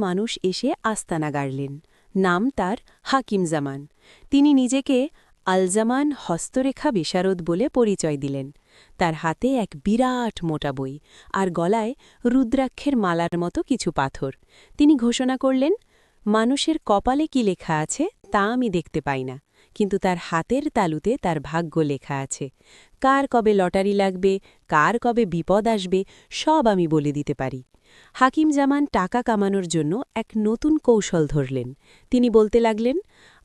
মানুষ এসে আস্তানা গাড়লেন। নাম তার হাকিম জামান। তিনি নিজেকে আলজামান হস্তরেখা বিশারদ বলে পরিচয় দিলেন। তার হাতে এক বিরাট মোটা বই আর গলায় রুদ্রাক্ষের মালার মতো কিছু পাথর। তিনি ঘোষণা করলেন, মানুষের কপালে কি লেখা আছে তা আমি দেখতে পাই না। কিন্তু তার হাতের তালুতে তার ভাগ্য লেখা আছে। কার কবে লটারি লাগবে, কার কবে বিপদ আসবে, সব আমি বলে দিতে পারি। হাকিম জামান টাকা কামানোর জন্য এক নতুন কৌশল ধরলেন। তিনি বলতে লাগলেন,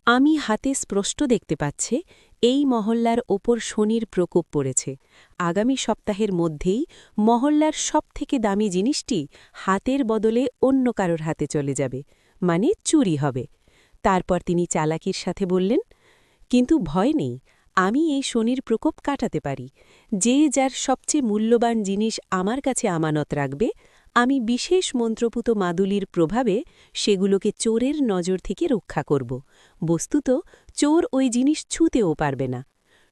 আমি হাতে স্পষ্ট দেখতে পাচ্ছে, এই মহল্লার ওপর শনির প্রকোপ পড়েছে। আগামী সপ্তাহের মধ্যেই মহল্লার সবথেকে দামি জিনিসটি হাতের বদলে অন্য কারোর হাতে চলে যাবে মানে চুরি হবে। তারপর তিনি চালাকির সাথে বললেন, কিন্তু ভয় নেই, আমি এই শনির প্রকোপ কাটাতে পারি। যে যার সবচেয়ে মূল্যবান জিনিস আমার কাছে আমানত রাখবে আমি বিশেষ মন্ত্রপুত মাদুলির প্রভাবে সেগুলোকে চোরের নজর থেকে রক্ষা করব। বস্তুত, চোর ওই জিনিস ছুঁতেও পারবে না।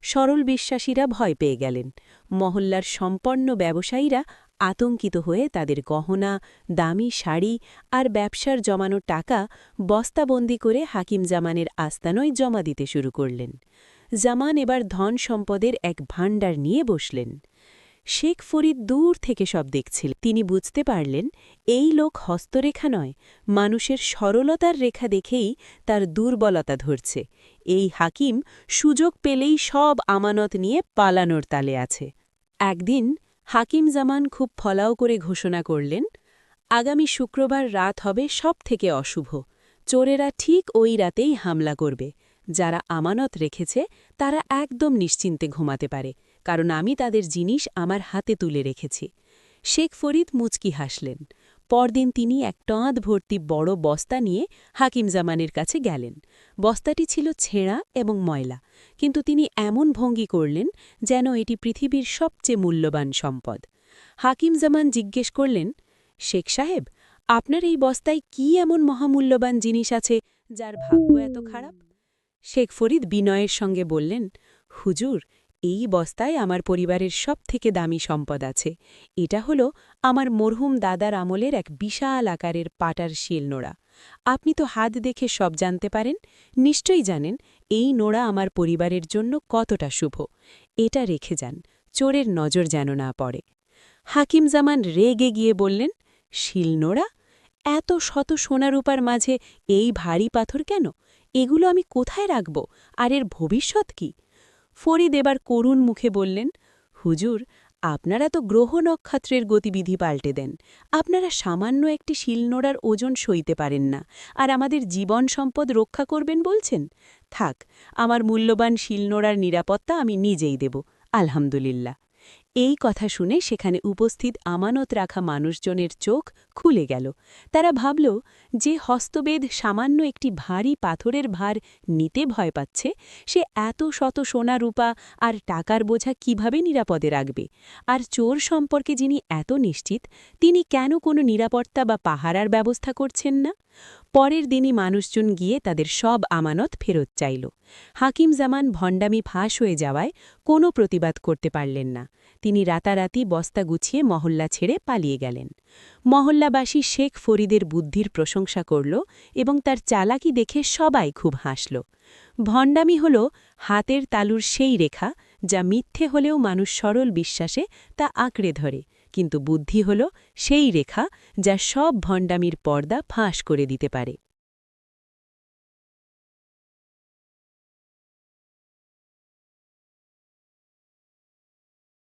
সরল বিশ্বাসীরা ভয় পেয়ে গেলেন। মহল্লার সম্পন্ন ব্যবসায়ীরা আতঙ্কিত হয়ে তাদের গহনা, দামি শাড়ি আর ব্যবসার জমানো টাকা বস্তাবন্দি করে হাকিম জামানের আস্তানয় জমা দিতে শুরু করলেন। জামান এবার ধন সম্পদের এক ভাণ্ডার নিয়ে বসলেন। শেখ ফরিদ দূর থেকে সব দেখছিল। তিনি বুঝতে পারলেন, এই লোক হস্তরেখা নয়, মানুষের সরলতার রেখা দেখেই তার দুর্বলতা ধরছে। এই হাকিম সুযোগ পেলেই সব আমানত নিয়ে পালানোর তালে আছে। একদিন হাকিম জামান খুব ফলাও করে ঘোষণা করলেন, আগামী শুক্রবার রাত হবে সব থেকে অশুভ। চোরেরা ঠিক ওই রাতেই হামলা করবে। যারা আমানত রেখেছে তারা একদম নিশ্চিন্তে ঘুমাতে পারে। কারণ আমি তাদের জিনিস আমার হাতে তুলে রেখেছি। শেখ ফরিদ মুচকি হাসলেন। পরদিন তিনি এক টাঁদ ভর্তি বড় বস্তা নিয়ে হাকিম জামানের কাছে গেলেন। বস্তাটি ছিল ছেঁড়া এবং ময়লা, কিন্তু তিনি এমন ভঙ্গি করলেন যেন এটি পৃথিবীর সবচেয়ে মূল্যবান সম্পদ। হাকিম জামান জিজ্ঞেস করলেন, শেখ সাহেব, আপনার এই বস্তায় কি এমন মহামূল্যবান জিনিস আছে যার ভাগ্য এত খারাপ? শেখ ফরিদ বিনয়ের সঙ্গে বললেন, হুজুর এই বস্তায় আমার পরিবারের সব থেকে দামি সম্পদ আছে। এটা হল আমার মরহুম দাদার আমলের এক বিশাল আকারের পাটার শিল নোড়া। আপনি তো হাত দেখে সব জানতে পারেন, নিশ্চয়ই জানেন এই নোড়া আমার পরিবারের জন্য কতটা শুভ। এটা রেখে যান, চোরের নজর যেন না পড়ে। হাকিম জামান রেগে গিয়ে বললেন শিলনোড়া এত শত সোনারূপার মাঝে এই ভারী পাথর কেন? এগুলো আমি কোথায় রাখব? আর এর ভবিষ্যৎ কি? ফরিদ এবার করুণ মুখে বললেন, হুজুর, আপনারা তো গ্রহ নক্ষত্রের গতিবিধি পাল্টে দেন। আপনারা সামান্য একটি শিলনোড়ার ওজন সইতে পারেন না। আর আমাদের জীবন সম্পদ রক্ষা করবেন বলছেন? থাক, আমার মূল্যবান শিলনোড়ার নিরাপত্তা আমি নিজেই দেব। আলহামদুলিল্লাহ। এই কথা শুনে সেখানে উপস্থিত আমানত রাখা মানুষজনের চোখ খুলে গেল। তারা ভাবল, যে হস্তবেদ সামান্য একটি ভারী পাথরের ভার নিতে ভয় পাচ্ছে, সে এত শত সোনা রূপা আর টাকার বোঝা কীভাবে নিরাপদে রাখবে? আর চোর সম্পর্কে যিনি এত নিশ্চিত, তিনি কেন কোনো নিরাপত্তা বা পাহারার ব্যবস্থা করছেন না? পরের দিনই মানুষজন গিয়ে তাদের সব আমানত ফেরত চাইল। হাকিম জামান ভণ্ডামি ফাঁস হয়ে যাওয়ায় কোনো প্রতিবাদ করতে পারলেন না। তিনি রাতারাতি বস্তা গুছিয়ে মহল্লা ছেড়ে পালিয়ে গেলেন। মহল্লাবাসী শেখ ফরিদের বুদ্ধির প্রশংসা করল এবং তার চালাকি দেখে সবাই খুব হাসল। ভণ্ডামি হল হাতের তালুর সেই রেখা যা মিথ্যে হলেও মানুষ সরল বিশ্বাসে তা আঁকড়ে ধরে। কিন্তু বুদ্ধি হল সেই রেখা যা সব ভণ্ডামির পর্দা ফাঁস করে দিতে পারে।